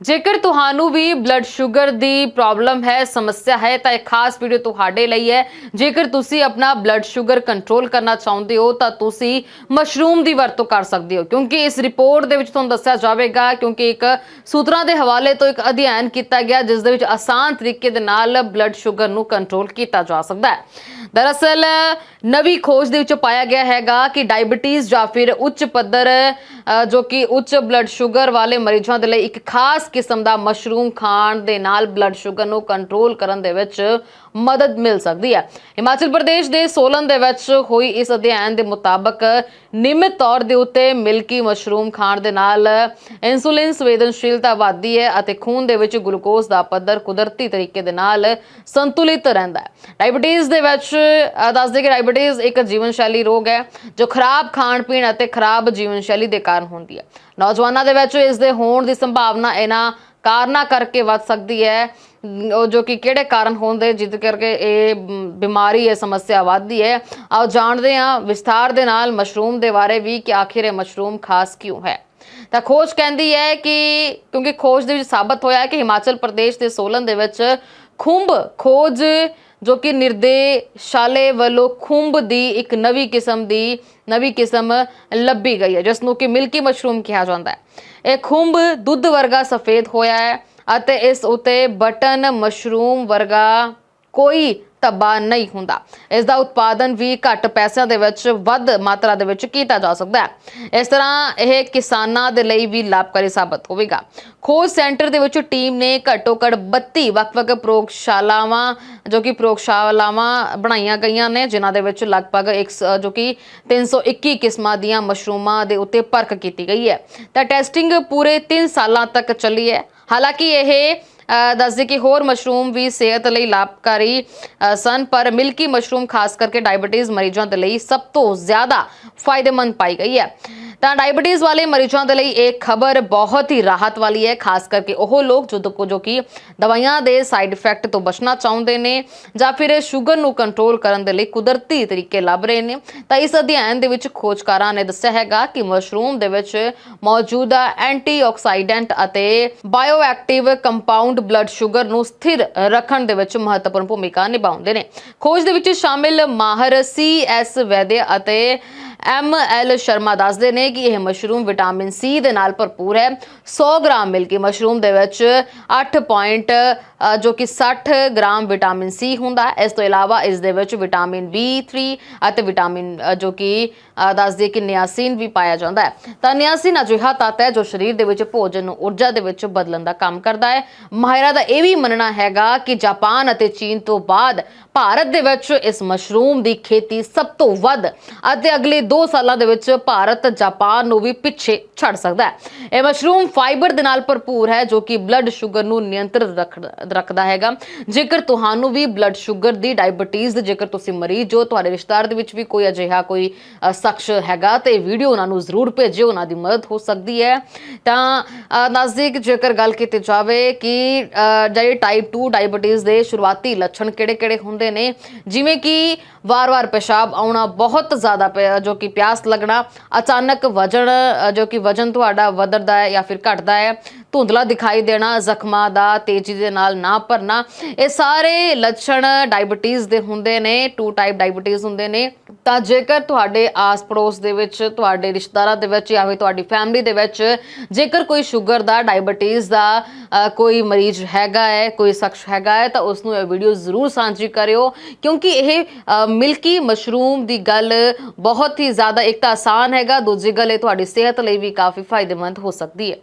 ਜੇਕਰ ਤੁਹਾਨੂੰ ਵੀ ਬਲੱਡ ਸ਼ੂਗਰ ਦੀ ਪ੍ਰੋਬਲਮ ਹੈ, ਸਮੱਸਿਆ ਹੈ, ਤਾਂ ਇਹ ਖਾਸ ਵੀਡੀਓ ਤੁਹਾਡੇ ਲਈ ਹੈ। ਜੇਕਰ ਤੁਸੀਂ ਆਪਣਾ ਬਲੱਡ ਸ਼ੂਗਰ ਕੰਟਰੋਲ ਕਰਨਾ ਚਾਹੁੰਦੇ ਹੋ, ਤਾਂ ਤੁਸੀਂ ਮਸ਼ਰੂਮ ਦੀ ਵਰਤੋਂ ਕਰ ਸਕਦੇ ਹੋ। ਕਿਉਂਕਿ ਇਸ ਰਿਪੋਰਟ ਦੇ ਵਿੱਚ ਤੁਹਾਨੂੰ ਦੱਸਿਆ ਜਾਵੇਗਾ, ਕਿਉਂਕਿ ਇੱਕ ਸੂਤਰਾਂ ਦੇ ਹਵਾਲੇ ਤੋਂ ਇੱਕ ਅਧਿਐਨ ਕੀਤਾ ਗਿਆ, ਜਿਸ ਦੇ ਵਿੱਚ ਆਸਾਨ ਤਰੀਕੇ ਦੇ ਨਾਲ ਬਲੱਡ ਸ਼ੂਗਰ ਨੂੰ ਕੰਟਰੋਲ ਕੀਤਾ ਜਾ ਸਕਦਾ ਹੈ। ਦਰਅਸਲ, ਨਵੀਂ ਖੋਜ ਦੇ ਵਿੱਚ ਪਾਇਆ ਗਿਆ ਹੈਗਾ ਕਿ ਡਾਇਬੀਟੀਜ਼ ਜਾਂ ਫਿਰ ਉੱਚ ਪੱਧਰ ਜੋ ਕਿ ਉੱਚ ਬਲੱਡ ਸ਼ੂਗਰ ਵਾਲੇ ਮਰੀਜ਼ਾਂ ਦੇ ਲਈ ਇੱਕ ਖਾਸ ਕਿਸਮ ਦਾ ਮਸ਼ਰੂਮ ਖਾਣ ਦੇ ਨਾਲ ਬਲੱਡ ਸ਼ੂਗਰ ਨੂੰ ਕੰਟਰੋਲ ਕਰਨ ਦੇ ਵਿੱਚ ਮਦਦ ਮਿਲ ਸਕਦੀ ਹੈ। ਹਿਮਾਚਲ ਪ੍ਰਦੇਸ਼ ਦੇ ਸੋਲਨ ਦੇ ਵਿੱਚ ਹੋਈ ਇਸ ਅਧਿਐਨ ਦੇ ਮੁਤਾਬਕ ਨਿਯਮਿਤ ਤੌਰ ਦੇ ਉੱਤੇ ਮਿਲਕੀ ਮਸ਼ਰੂਮ ਖਾਣ ਦੇ ਨਾਲ ਇਨਸੂਲਿਨ ਸੰਵੇਦਨਸ਼ੀਲਤਾ ਵਧਦੀ ਹੈ ਅਤੇ ਖੂਨ ਦੇ ਵਿੱਚ ਗਲੂਕੋਜ਼ ਦਾ ਪੱਧਰ ਕੁਦਰਤੀ ਤਰੀਕੇ ਦੇ ਨਾਲ ਸੰਤੁਲਿਤ ਰਹਿੰਦਾ ਹੈ। ਡਾਇਬੀਟੀਜ਼ ਦੇ ਵਿੱਚ ਅ, ਦੱਸਦੇ ਕਿ ਡਾਇਬੀਟੀਜ਼ ਇੱਕ ਜੀਵਨ ਸ਼ੈਲੀ ਰੋਗ ਹੈ ਜੋ ਖਰਾਬ ਖਾਣ ਪੀਣ ਅਤੇ ਖਰਾਬ ਜੀਵਨ ਸ਼ੈਲੀ ਦੇ ਕਾਰਨ ਹੁੰਦੀ ਹੈ। ਨੌਜਵਾਨਾਂ ਦੇ ਵਿੱਚ ਇਸ ਦੇ ਹੋਣ ਦੀ ਸੰਭਾਵਨਾ ਇਹਨਾਂ ਕਾਰਨਾਂ ਕਰਕੇ ਵੱਧ ਸਕਦੀ ਹੈ ਉਹ ਜੋ ਕਿ ਕਿਹੜੇ ਕਾਰਨ ਹੁੰਦੇ ਜਿੱਦ ਕਰਕੇ ਇਹ ਬਿਮਾਰੀ ਹੈ ਸਮੱਸਿਆ ਵੱਧਦੀ ਹੈ। ਆਓ ਜਾਣਦੇ ਹਾਂ ਵਿਸਥਾਰ ਦੇ ਨਾਲ ਮਸ਼ਰੂਮ ਦੇ ਬਾਰੇ ਵੀ ਕਿ ਆਖਿਰ ਇਹ ਮਸ਼ਰੂਮ ਖਾਸ ਕਿਉਂ ਹੈ। ਤਾਂ ਖੋਜ ਕਹਿੰਦੀ ਹੈ ਕਿ ਕਿਉਂਕਿ ਖੋਜ ਦੇ ਵਿੱਚ ਸਾਬਤ ਹੋਇਆ ਹੈ ਕਿ ਹਿਮਾਚਲ ਪ੍ਰਦੇਸ਼ ਦੇ ਸੋਲਨ ਦੇ ਵਿੱਚ ਖੁੰਭ ਖੋਜ, ਜੋ ਕਿ ਨਿਰਦੇਸ਼ਾਲੇ ਵੱਲੋਂ ਖੁੰਭ ਦੀ ਇੱਕ ਨਵੀਂ ਕਿਸਮ ਦੀ, ਨਵੀਂ ਕਿਸਮ ਲੱਭੀ ਗਈ ਹੈ ਜਿਸ ਨੂੰ ਕਿ ਮਿਲਕੀ ਮਸ਼ਰੂਮ ਕਿਹਾ ਜਾਂਦਾ ਹੈ। ਇਹ ਖੁੰਭ ਦੁੱਧ ਵਰਗਾ ਸਫੇਦ ਹੋਇਆ ਹੈ ਅਤੇ ਇਸ ਉਤੇ ਬਟਨ ਮਸ਼ਰੂਮ ਵਰਗਾ ਕੋਈ ਧੱਬਾ ਨਹੀਂ ਹੁੰਦਾ। ਇਸ ਦਾ ਉਤਪਾਦਨ ਵੀ ਘੱਟ ਪੈਸਿਆਂ ਦੇ ਵਿੱਚ ਵੱਧ ਮਾਤਰਾ ਦੇ ਵਿੱਚ ਕੀਤਾ ਜਾ ਸਕਦਾ ਹੈ। ਇਸ ਤਰ੍ਹਾਂ ਇਹ ਕਿਸਾਨਾਂ ਦੇ ਲਈ ਵੀ ਲਾਭਕਾਰੀ ਸਾਬਤ ਹੋਵੇਗਾ। ਖੋਜ ਸੈਂਟਰ ਦੇ ਵਿੱਚ ਟੀਮ ਨੇ ਘੱਟੋ ਘੱਟ 32 ਵੱਖ-ਵੱਖ ਪ੍ਰਯੋਗਸ਼ਾਲਾਵਾਂ, ਜੋ ਕਿ ਪ੍ਰਯੋਗਸ਼ਾਲਾਵਾਂ ਬਣਾਈਆਂ ਗਈਆਂ ਨੇ, ਜਿਨ੍ਹਾਂ ਦੇ ਵਿੱਚ ਲਗਭਗ ਇੱਕ ਸ- ਜੋ ਕਿ 321 ਕਿਸਮਾਂ ਦੀਆਂ ਮਸ਼ਰੂਮਾਂ ਦੇ ਉੱਤੇ ਪਰਖ ਕੀਤੀ ਗਈ ਹੈ। ਤਾਂ ਟੈਸਟਿੰਗ ਪੂਰੇ 3 ਸਾਲਾਂ ਤੱਕ ਚੱਲੀ ਹੈ। ਹਾਲਾਂਕਿ ਇਹ ਅ, ਦੱਸਦੇ ਕਿ ਹੋਰ ਮਸ਼ਰੂਮ ਵੀ ਸਿਹਤ ਲਈ ਲਾਭਕਾਰੀ ਅ, ਸਨ ਪਰ ਮਿਲਕੀ ਮਸ਼ਰੂਮ ਖਾਸ ਕਰਕੇ ਡਾਇਬੀਟੀਜ਼ ਮਰੀਜ਼ਾਂ ਦੇ ਲਈ ਸਭ ਤੋਂ ਜ਼ਿਆਦਾ ਫਾਇਦੇਮੰਦ ਪਾਈ ਗਈ ਹੈ ਤਾਂ ਡਾਇਬੀਟੀਜ਼ ਵਾਲੇ ਮਰੀਜ਼ਾਂ ਦੇ ਲਈ ਇਹ ਖਬਰ ਬਹੁਤ ਹੀ ਰਾਹਤ ਵਾਲੀ ਹੈ, ਖਾਸ ਕਰਕੇ ਉਹ ਲੋਕ ਜੋ ਜੋ- ਜੋ ਕਿ ਦਵਾਈਆਂ ਦੇ ਸਾਈਡ ਇਫੈਕਟ ਤੋਂ ਬਚਣਾ ਚਾਹੁੰਦੇ ਨੇ ਜਾਂ ਫਿਰ ਸ਼ੂਗਰ ਨੂੰ ਕੰਟਰੋਲ ਕਰਨ ਦੇ ਲਈ ਕੁਦਰਤੀ ਤਰੀਕੇ ਲੱਭ ਰਹੇ ਨੇ। ਤਾਂ ਇਸ ਅਧਿਐਨ ਦੇ ਵਿੱਚ ਖੋਜਕਾਰਾਂ ਨੇ ਦੱਸਿਆ ਹੈਗਾ ਕਿ ਮਸ਼ਰੂਮ ਦੇ ਵਿੱਚ ਮੌਜੂਦਾ ਐਂਟੀਆਕਸਾਈਡੈਂਟ ਅਤੇ ਬਾਇਓਐਕਟਿਵ ਕੰਪਾਊਂਡ ਬਲੱਡ ਸ਼ੂਗਰ ਨੂੰ ਸਥਿਰ ਰੱਖਣ ਦੇ ਵਿੱਚ ਮਹੱਤਵਪੂਰਨ ਭੂਮਿਕਾ ਨਿਭਾਉਂਦੇ ਨੇ। ਖੋਜ ਦੇ ਵਿੱਚ ਸ਼ਾਮਿਲ ਮਾਹਰ ਸੀ ਐਸ ਵੈਦੇ ਅਤੇ ਐਮ ਐਲ ਸ਼ਰਮਾ ਦੱਸਦੇ ਨੇ ਕਿ ਇਹ ਮਸ਼ਰੂਮ ਵਿਟਾਮਿਨ ਸੀ ਦੇ ਨਾਲ ਭਰਪੂਰ ਹੈ। 100 ਗ੍ਰਾਮ ਮਿਲਕੀ ਮਸ਼ਰੂਮ ਦੇ ਵਿੱਚ 8 ਪੁਆਇੰਟ ਜੋ ਕਿ 60 ਗ੍ਰਾਮ ਵਿਟਾਮਿਨ ਸੀ ਹੁੰਦਾ। ਇਸ ਤੋਂ ਇਲਾਵਾ ਇਸ ਦੇ ਵਿੱਚ ਵਿਟਾਮਿਨ B3 ਅਤੇ ਵਿਟਾਮਿਨ ਜੋ ਕਿ ਅ, ਦੱਸਦੇ ਕਿ ਨਿਆਸਿਨ ਵੀ ਪਾਇਆ ਜਾਂਦਾ ਹੈ। ਤਾਂ ਨਿਆਸਿਨ ਅਜਿਹਾ ਤੱਤ ਹੈ ਜੋ ਸਰੀਰ ਦੇ ਵਿੱਚ ਭੋਜਨ ਨੂੰ ਊਰਜਾ ਦੇ ਵਿੱਚ ਬਦਲਣ ਦਾ ਕੰਮ ਕਰਦਾ ਹੈ। ਮਾਹਿਰਾਂ ਦਾ ਇਹ ਵੀ ਮੰਨਣਾ ਹੈਗਾ ਕਿ ਜਾਪਾਨ ਅਤੇ ਚੀਨ ਤੋਂ ਬਾਅਦ ਭਾਰਤ ਦੇ ਵਿੱਚ ਇਸ ਮਸ਼ਰੂਮ ਦੀ ਖੇਤੀ ਸਭ ਤੋਂ ਵੱਧ ਅਤੇ ਅਗਲੇ 2 ਸਾਲਾਂ ਦੇ ਵਿੱਚ ਭਾਰਤ ਜਾਪਾਨ ਨੂੰ ਵੀ ਪਿੱਛੇ ਛੱਡ ਸਕਦਾ ਹੈ। ਇਹ ਮਸ਼ਰੂਮ ਫਾਈਬਰ ਦੇ ਨਾਲ ਭਰਪੂਰ ਹੈ ਜੋ ਕਿ ਬਲੱਡ ਸ਼ੂਗਰ ਨੂੰ ਨਿਯੰਤਰਿਤ ਰੱਖ- ਰੱਖਦਾ ਹੈਗਾ। ਜੇਕਰ ਤੁਹਾਨੂੰ ਵੀ ਬਲੱਡ ਸ਼ੂਗਰ ਦੀ ਡਾਇਬੀਟੀਜ਼ ਦੇ ਜੇਕਰ ਤੁਸੀਂ ਮਰੀਜ਼ ਹੋ ਤੁਹਾਡੇ ਰਿਸ਼ਤੇਦਾਰ ਦੇ ਵਿੱਚ ਵੀ ਕੋਈ ਅਜਿਹਾ ਕੋਈ ਸ਼ਖਸ ਹੈਗਾ ਤੇ ਵੀਡੀਓ ਉਹਨਾਂ ਨੂੰ ਜ਼ਰੂਰ ਭੇਜਿਓ ਉਹਨਾਂ ਦੀ ਮਦਦ ਹੋ ਸਕਦੀ ਹੈ। ਤਾਂ ਨਜ਼ਦੀਕ ਜੇਕਰ ਗੱਲ ਕੀਤੀ ਜਾਵੇ ਕਿ ਅ, ਜਿਹੜੀ ਟਾਈਪ 2 ਡਾਇਬੀਟੀਜ਼ ਦੇ ਸ਼ੁਰੂਆਤੀ ਲੱਛਣ ਕਿਹੜੇ-ਕਿਹੜੇ ਹੁੰਦੇ ਨੇ? ਜਿਵੇਂ ਕਿ ਵਾਰ-ਵਾਰ ਪਿਸ਼ਾਬ ਆਉਣਾ ਬਹੁਤ ਜ਼ਿਆਦਾ ਪਿਆ- ਜੋ ਕਿ ਪਿਆਸ ਲੱਗਣਾ ਅਚਾਨਕ ਵਜਨ ਅ, ਜੋ ਕਿ ਵਜਨ ਤੁਹਾਡਾ ਵਧਦਾ ਹੈ ਜਾਂ ਫਿਰ ਘਟਦਾ ਹੈ। ਧੁੰਦਲਾ ਦਿਖਾਈ ਦੇਣਾ, ਜ਼ਖਮਾਂ ਦਾ ਤੇਜ਼ੀ ਦੇ ਨਾਲ ਨਾ ਭਰਨਾ। ਇਹ ਸਾਰੇ ਲੱਛਣ ਡਾਇਬੀਟੀਜ਼ ਦੇ ਹੁੰਦੇ ਨੇ, ਟੂ ਟਾਈਪ ਡਾਇਬੀਟੀਜ਼ ਹੁੰਦੇ ਨੇ। ਤਾਂ ਜੇਕਰ ਤੁਹਾਡੇ ਆਸ-ਪੜੋਸ ਦੇ ਵਿੱਚ, ਤੁਹਾਡੇ ਰਿਸ਼ਤੇਦਾਰਾਂ ਦੇ ਵਿੱਚ ਜਾਂ ਫਿਰ ਤੁਹਾਡੀ ਫੈਮਿਲੀ ਦੇ ਵਿੱਚ ਜੇਕਰ ਕੋਈ ਸ਼ੂਗਰ ਦਾ, ਡਾਇਬੀਟੀਜ਼ ਦਾ ਕੋਈ ਮਰੀਜ਼ ਹੈਗਾ ਹੈ, ਕੋਈ ਸ਼ਖਸ ਹੈਗਾ ਹੈ, ਤਾਂ ਉਸ ਨੂੰ ਇਹ ਵੀਡੀਓ ਜ਼ਰੂਰ ਸਾਂਝੀ ਕਰਿਓ। ਕਿਉਂਕਿ ਇਹ ਮਿਲਕੀ ਮਸ਼ਰੂਮ ਦੀ ਗੱਲ ਬਹੁਤ ਹੀ ਜ਼ਿਆਦਾ, ਇੱਕ ਤਾਂ ਆਸਾਨ ਹੈਗਾ, ਦੂਜੀ ਗੱਲ ਇਹ ਤੁਹਾਡੀ ਸਿਹਤ ਲਈ ਵੀ ਕਾਫੀ ਫਾਇਦੇਮੰਦ ਹੋ ਸਕਦੀ ਹੈ।